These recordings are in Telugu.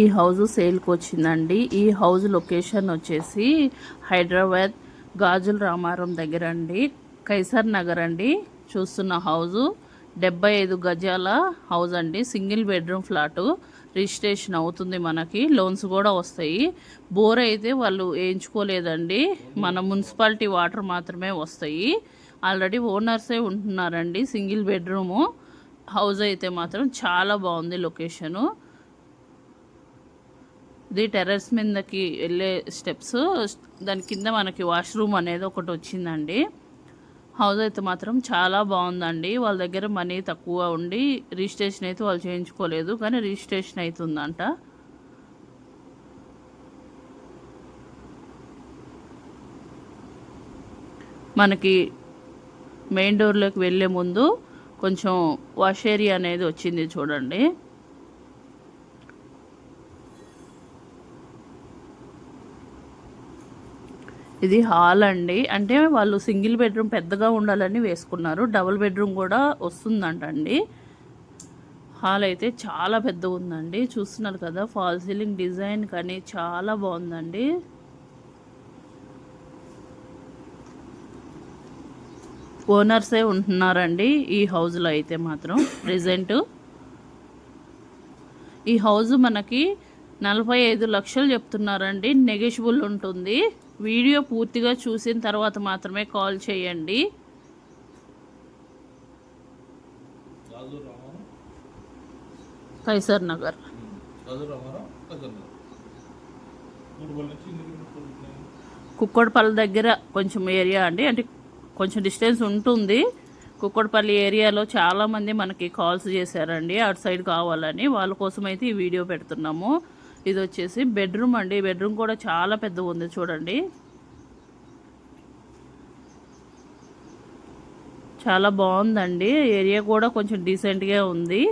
ఈ హౌస్ సేల్కి వచ్చిందండి. ఈ హౌస్ లొకేషన్ వచ్చేసి హైదరాబాద్ గాజుల రామారం దగ్గర అండి కైసర్ నగర్ అండి. చూస్తున్న హౌజు డెబ్బై ఐదు గజాల హౌస్ అండి. Single bedroom flat. రిజిస్ట్రేషన్ అవుతుంది మనకి. లోన్స్ కూడా వస్తాయి. బోర్ అయితే వాళ్ళు వేయించుకోలేదండి. మన మున్సిపాలిటీ వాటర్ మాత్రమే వస్తాయి. ఆల్రెడీ ఓనర్సే ఉంటున్నారండి. Single bedroom. హౌస్ అయితే మాత్రం చాలా బాగుంది లొకేషను. ఇది టెర్రస్ మీదకి వెళ్ళే స్టెప్స్ దాని కింద మనకి వాష్రూమ్ అనేది ఒకటి వచ్చిందండి. హౌస్ అయితే మాత్రం చాలా బాగుందండి. వాళ్ళ దగ్గర మనీ తక్కువ ఉండి రిజిస్ట్రేషన్ అయితే వాళ్ళు చేయించుకోలేదు కానీ రిజిస్ట్రేషన్ అవుతుందంట. మనకి మెయిన్ డోర్లోకి వెళ్ళే ముందు కొంచెం వాష్ ఏరియా అనేది వచ్చింది చూడండి. ఇది హాల్ అండి. అంటే వాళ్ళు సింగిల్ బెడ్రూమ్ పెద్దగా ఉండాలని వేసుకున్నారు. డబుల్ బెడ్రూమ్ కూడా వస్తుందంట అండి హాల్ అయితే చాలా పెద్దగా ఉందండి. చూస్తున్నారు కదా ఫాల్ సీలింగ్ డిజైన్ కానీ చాలా బాగుందండి. ఓనర్సే ఉంటున్నారండి ఈ హౌస్లో అయితే మాత్రం ప్రెజెంట్ ఈ హౌస్ మనకి నలభై ఐదు లక్షలు చెప్తున్నారండి. నెగెషిబుల్ ఉంటుంది. వీడియో పూర్తిగా చూసిన తర్వాత మాత్రమే కాల్ చేయండి. కైసర్ నగర్. కుక్కడపల్లి దగ్గర కొంచెం ఏరియా అండి. అంటే కొంచెం డిస్టెన్స్ ఉంటుంది. కుక్కడపల్లి ఏరియాలో చాలామంది మనకి కాల్స్ చేశారండి. అటు సైడ్ కావాలని. వాళ్ళ కోసం అయితే ఈ వీడియో పెడుతున్నాము. ఇది వచ్చేసి బెడ్రూమ్ అండి. బెడ్రూమ్ కూడా చాలా పెద్ద ఉంది చూడండి. చాలా బాగుందండి. ఏరియా కూడా కొంచెం డీసెంట్గా ఉంది.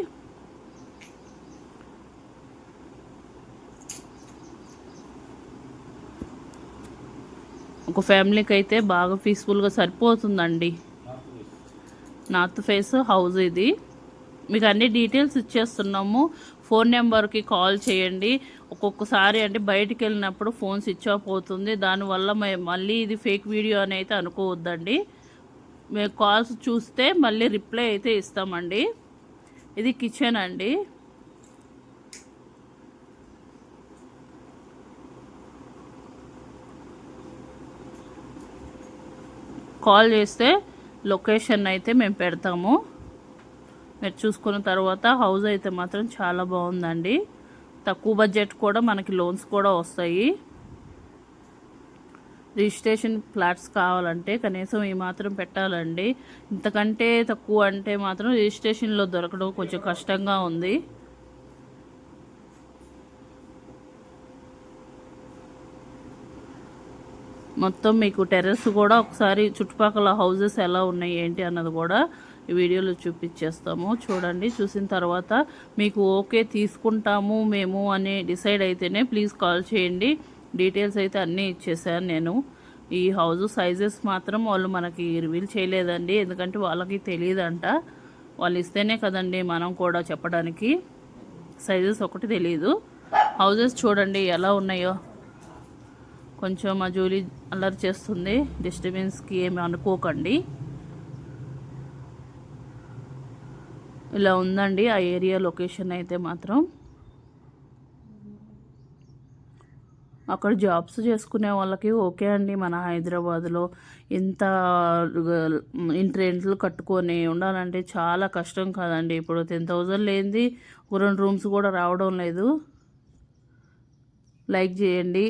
ఒక ఫ్యామిలీకి అయితే బాగా పీస్ఫుల్గా సరిపోతుందండి. నార్త్ ఫేస్ హౌస్ ఇది. మీకు అన్ని డీటెయిల్స్ ఇచ్చేస్తున్నాము. ఫోన్ నెంబర్కి కాల్ చేయండి. ఒక్కొక్కసారి అంటే బయటికి వెళ్ళినప్పుడు ఫోన్ స్విచ్ ఆఫ్ అవుతుంది. దానివల్ల మళ్ళీ ఇది ఫేక్ వీడియో అని అయితే అనుకోవద్దండి. మేము కాల్స్ చూస్తే మళ్ళీ రిప్లై అయితే ఇస్తామండి. ఇది కిచెన్ అండి. కాల్ చేస్తే లొకేషన్ అయితే మేము పెడతాము. మీరు చూసుకున్న తర్వాత హౌస్ అయితే మాత్రం చాలా బాగుందండి. తక్కువ బడ్జెట్ కూడా మనకి లోన్స్ కూడా వస్తాయి. రిజిస్ట్రేషన్ ఫ్లాట్స్ కావాలంటే కనీసం ఈ మాత్రం పెట్టాలండి. ఇంతకంటే తక్కువ అంటే మాత్రం రిజిస్ట్రేషన్లో దొరకడం కొంచెం కష్టంగా ఉంది. మొత్తం మీకు టెర్రస్ కూడా ఒకసారి చుట్టుపక్కల హౌజెస్ ఎలా ఉన్నాయి ఏంటి అన్నది కూడా వీడియోలో చూపించేస్తాము. చూడండి చూసిన తర్వాత మీకు ఓకే తీసుకుంటాము మేము అని డిసైడ్ అయితేనే ప్లీజ్ కాల్ చేయండి. డీటెయిల్స్ అయితే అన్నీ ఇచ్చేసాను నేను. ఈ హౌస్ సైజెస్ మాత్రం వాళ్ళు మనకి రివీల్ చేయలేదండి. ఎందుకంటే వాళ్ళకి తెలియదంట. వాళ్ళు ఇస్తేనే కదండి మనం కూడా చెప్పడానికి. సైజెస్ ఒకటి తెలియదు హౌజెస్ చూడండి ఎలా ఉన్నాయో. కొంచెం మా జూలీ అల్లరి చేస్తుంది. డిస్టర్బెన్స్కి ఏమి అనుకోకండి. ఇలా ఉందండి ఆ ఏరియా లొకేషన్ అయితే మాత్రం. అక్కడ జాబ్స్ చేసుకునే వాళ్ళకి ఓకే అండి మన హైదరాబాద్లో. ఇంత ఇంటి రెంట్లు కట్టుకొని ఉండాలంటే చాలా కష్టం కాదండి. ఇప్పుడు టెన్ థౌజండ్ లేనిది రెండు రూమ్స్ కూడా రావడం లేదు. లైక్ చేయండి.